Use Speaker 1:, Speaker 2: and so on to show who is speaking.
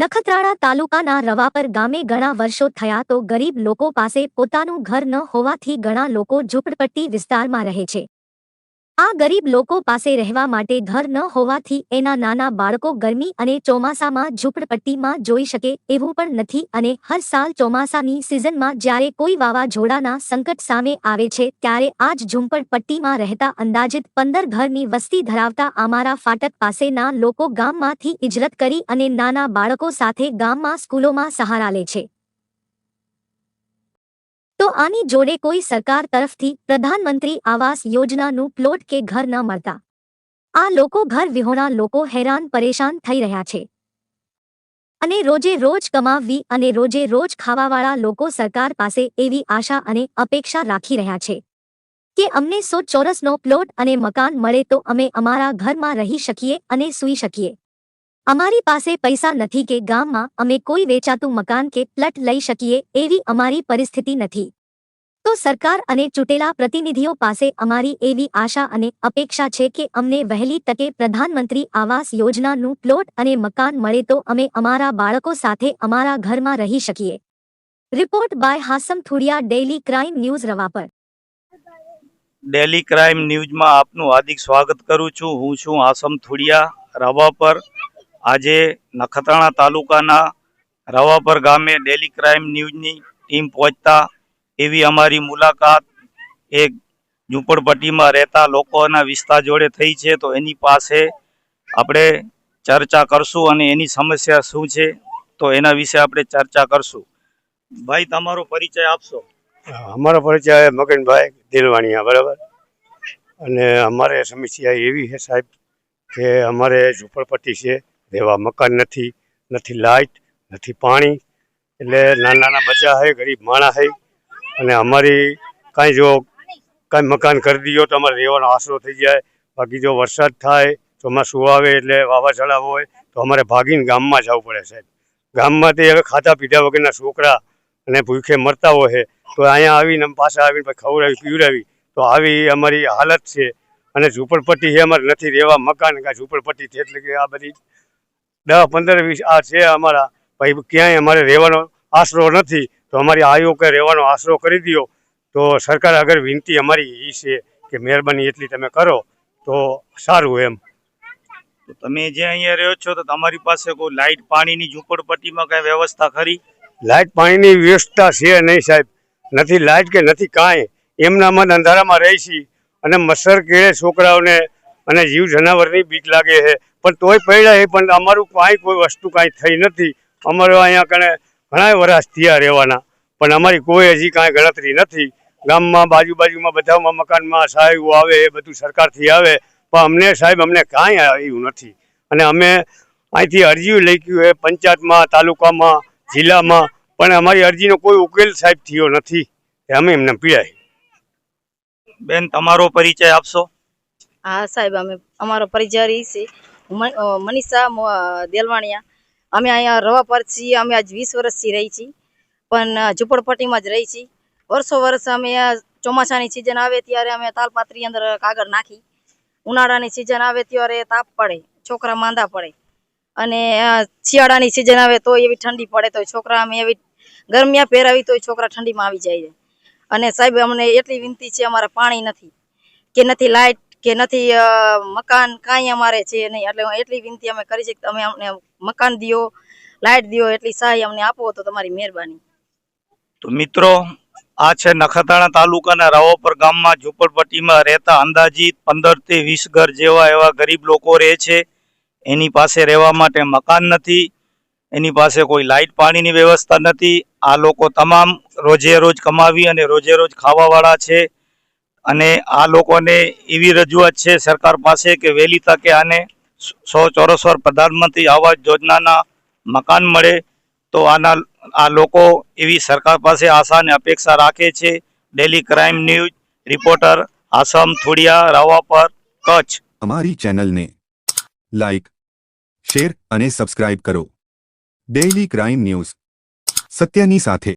Speaker 1: નખત્રાણા તાલુકાના રવાપર ગામે ઘણા વર્ષો થયા તો ગરીબ લોકો પાસે પોતાનું ઘર ન હોવાથી ઘણા લોકો ઝૂંપડપટ્ટી વિસ્તારમાં રહે છે. આ ગરીબ લોકો પાસે રહેવા માટે ઘર ન હોવાથી એના નાના બાળકો ગરમી અને ચોમાસામાં ઝૂંપડપટ્ટીમાં જોઈ શકે એવું પણ નથી અને હર સાલ ચોમાસાની સિઝનમાં જ્યારે કોઈ વાવાઝોડાના સંકટ સામે આવે છે ત્યારે આ જ ઝૂંપડપટ્ટીમાં રહેતા અંદાજિત પંદર ઘરની વસ્તી ધરાવતા અમારા ફાટક પાસેના લોકો ગામમાંથી ઇજરત કરી અને નાના બાળકો સાથે ગામમાં સ્કૂલોમાં સહારા લે છે. તો આની જોડે કોઈ સરકાર તરફથી પ્રધાનમંત્રી આવાસ યોજનાનું પ્લોટ કે ઘર ન મળતા. આ લોકો ઘર વિહોણા લોકો હેરાન પરેશાન થઈ રહ્યા છે. અને રોજે રોજ કમાવવી અને રોજે રોજ ખાવાવાળા લોકો સરકાર પાસે એવી આશા અને અપેક્ષા રાખી રહ્યા છે. કે અમને સો ચોરસનો પ્લોટ અને મકાન મળે તો અમે અમારા ઘરમાં રહી શકીએ અને સૂઈ શકીએ. અમારી પાસે પૈસા નથી કે ગામમાં અમે કોઈ વેચાતું મકાન કે પ્લટ લઈ શકીએ એવી અમારી પરિસ્થિતિ નથી. તો સરકાર અને ચૂંટેલા પ્રતિનિધિઓ પાસે અમારી એવી આશા અને અપેક્ષા છે કે અમને વહેલી તકે પ્રધાનમંત્રી આવાસ યોજનાનું પ્લોટ અને મકાન મળે તો અમે અમારા બાળકો સાથે અમારા ઘરમાં રહી શકીએ. Report by Hasam Thudiya daily crime news, Ravapar.
Speaker 2: Daily crime ન્યૂઝમાં આપનું હાર્દિક સ્વાગત કરું છું. હું છું હાસમ થુડિયા, રવાપર. આજે નખત્રાણા તાલુકાના રવાપર ગામે ડેલી ક્રાઇમ ન્યૂઝની ટીમ પહોંચતા એવી અમારી મુલાકાત. એક ઝૂંપડપટ્ટીમાં રહેતા લોકોના વિસ્તાર જોડે થઈ છે, તો એની પાસે આપણે ચર્ચા કરશું અને એની સમસ્યા શું છે, તો એના વિશે આપણે ચર્ચા કરશું. ભાઈ, તમારો પરિચય આપશો.
Speaker 3: અમારો પરિચય મગનભાઈ દિલવાણીયા, બરાબર? અને અમારે સમસ્યા એવી છે સાહેબ, કે અમારે ઝૂંપડપટ્ટી છે રહેવા મકાન નથી નથી લાઇટ, નથી પાણી. એટલે નાના નાના બચ્ચા છે ગરીબ માણા હે. અને અમારી કાંઈ જો કાંઈ મકાન કરી દીધો તો અમારે રહેવાનો આશરો થઈ જાય. બાકી જો વરસાદ થાય, ચોમાસું આવે એટલે વાવાઝોડા હોય, તો અમારે ભાગીને ગામમાં જવું પડે સાહેબ. ગામમાંથી હવે ખાધા પીધા વગરના છોકરા અને ભૂખે મરતા હોય તો અહીંયા આવીને પાછા આવીને ખવડાવી, પીવડાવી. તો આવી અમારી હાલત છે. અને ઝૂંપડપટ્ટી છે, અમારે નથી રહેવા મકાન કાંઈ ઝૂંપડપટ્ટી છે એટલે કે આ બધી દસ પંદર વીસ આ છે અમારા. ભાઈ ક્યાંય અમારે રહેવાનો આશરો નથી. તો અમારી આયો કે રહેવાનો આશરો કરી દ્યો. તો સરકાર આગળ વિનંતી અમારી એ છે કે મહેરબાની એટલી તમે કરો. તો સારું એમ.
Speaker 2: તો તમે જે અહીંયા રહ્યો છો તો તમારી પાસે કોઈ લાઇટ પાણીની ઝૂંપડપટ્ટીમાં કઈ વ્યવસ્થા ખરી?
Speaker 3: લાઇટ પાણીની વ્યવસ્થા છે નહીં સાહેબ. નથી લાઇટ કે નથી કાંઈ. એમનામાં અંધારામાં રહી છીએ અને મચ્છર કેળે છોકરાઓને અને જીવ જનાવરની બીક લાગે છે. પણ તોય પડ્યા છે, પણ અમારું કાંઈ કોઈ વસ્તુ કાંઈ થઈ નથી. અમારે અહીંયા કણે ઘણા વરસ થયા રહેવાના. પણ અમારી કોઈ હજી કાંઈ ગણતરી નથી. ગામમાં બાજુ બાજુમાં બધામાં મકાનમાં સાહેબ આવે, એ બધું સરકારથી આવે. પણ અમને સાહેબ, અમને કાંઈ આવ્યું નથી. અને અમે અહીંથી અરજીઓ લઈ ગયું છે, પંચાયતમાં, તાલુકામાં, જિલ્લામાં. પણ અમારી અરજીનો કોઈ ઉકેલ સાહેબ થયો નથી. અમે એમને પીડાય.
Speaker 2: બેન, તમારો પરિચય આપશો?
Speaker 4: હા, સાહેબ, અમે, અમારો પરિચય ઈ છે. મનીષા દેલવાણીયા. અમે અહીંયા રવા પર છીએ, અમે આજ વીસ વર્ષથી રહી છીએ. પણ ઝૂંપડપટ્ટીમાં જ રહી છીએ. વર્ષો વર્ષ અમે ચોમાસાની સિઝન આવે ત્યારે અમે તાલપાત્રી અંદર કાગળ નાખી. ઉનાળાની સિઝન આવે ત્યારે તાપ પડે, છોકરા માંદા પડે. અને શિયાળાની સિઝન આવે તો એવી ઠંડી પડે તો છોકરા અમે એવી ગરમિયા પહેરાવી તો છોકરા ઠંડીમાં આવી જાય અને સાહેબ, અમને એટલી વિનંતી છે, અમારે પાણી નથી. કે નથી લાઇટ કે નથી મકાન કાંઈ અમારે છે નહીં. એટલે એટલી વિનંતી અમે કરી છે કે તમે અમને મકાન દ્યો, લાઇટ દ્યો, એટલી સહાય અમને આપો તો તમારી મહેરબાની.
Speaker 2: તો મિત્રો, આ છે નખત્રાણા તાલુકાના રાવોપર ગામમાં ઝૂંપડપટ્ટીમાં રહેતા અંદાજિત પંદરથી વીસ ઘર જેવા એવા ગરીબ લોકો રહે છે. એની પાસે રહેવા માટે મકાન નથી. એની પાસે કોઈ લાઇટ પાણીની વ્યવસ્થા નથી. આ લોકો તમામ રોજે રોજ કમાવી અને રોજે રોજ ખાવાવાળા છે. અને આ લોકોને એવી રજૂઆત છે સરકાર પાસે કે વહેલી તકે આને સો ચોરસ વર્ષ પ્રધાનમંત્રી આવાસ યોજનાના મકાન મળે, તો આના આ લોકો એવી સરકાર પાસે આશા અને અપેક્ષા રાખે છે. Daily crime news reporter Asam Thodiya, Ravapar, Kutch.
Speaker 5: અમારી ચેનલને લાઈક, શેર અને સબસ્ક્રાઇબ કરો. ડેઇલી ક્રાઇમ ન્યૂઝ સત્યની સાથે.